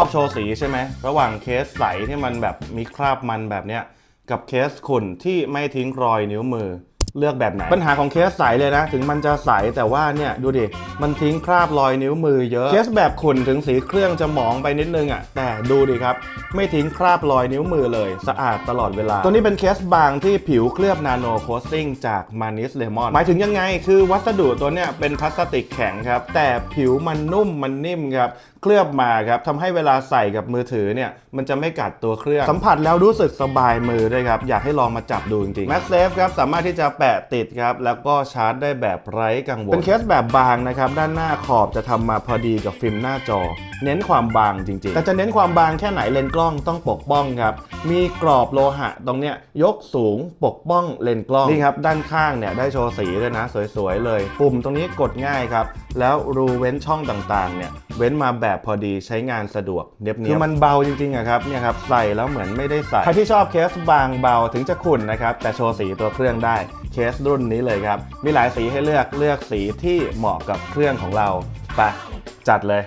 อบโชว์สีใช่ไหม ระหว่างเคสใสที่มันแบบมีคราบมันแบบเนี้ย กับเคสขุ่นที่ไม่ทิ้งรอยนิ้วมือ เลือกแบบไหน ปัญหาของเคสใสเลยนะ ถึงมันจะใสแต่ว่าเนี่ยดูดิ มันทิ้งคราบรอยนิ้วมือเยอะ เคสแบบขุ่นถึงสีเครื่องจะหมองไปนิดนึงอะ่ะ แต่ดูดิครับ ไม่ทิ้งคราบรอยนิ้วมือเลย สะอาดตลอดเวลา ตัวนี้เป็นเคสบางที่ผิวเคลือบนาโนโคสติ้งจากมานิสเลมอนหมายถึงยังไง คือวัสดุตัวเนี้ยเป็นพลาสติกแข็งครับ แต่ผิวมันนุ่มมันนิ่มครับเคลือบมาครับทำให้เวลาใส่กับมือถือเนี่ยมันจะไม่กัดตัวเครื่องสัมผัสแล้วรู้สึกสบายมือด้วยครับอยากให้ลองมาจับดูจริงๆ m a g s a f e ครับสามารถที่จะแปะติดครับ แล้วก็ชาร์จได้แบบไร้กังวล เป็นเคสแบบบางนะครับ ด้านหน้าขอบจะทำมาพอดีกับฟิล์มหน้าจอ เน้นความบางจริงๆ แต่จะเน้นความบางแค่ไหนเลนส์กล้องต้องปกป้องครับ มีกรอบโลหะตรงเนี้ยยกสูงปกป้องเลนส์กล้อง นี่ครับ ด้านข้างเนี่ยได้โชว์สีด้วยนะ สวยๆเลย ปุ่มตรงนี้กดง่ายครับ แล้วรูเว้นช่องต่างๆเนี่ย เว้นมาแบบพอดีใช้งานสะดวกเนียบๆคือมันเบาจริงๆอะครับเนี่ยครับใส่แล้วเหมือนไม่ได้ใส่ใครที่ชอบเคสบางเบาถึงจะขุ่นนะครับแต่โชว์สีตัวเครื่องได้เคสรุ่นนี้เลยครับมีหลายสีให้เลือกเลือกสีที่เหมาะกับเครื่องของเราไปจัดเลย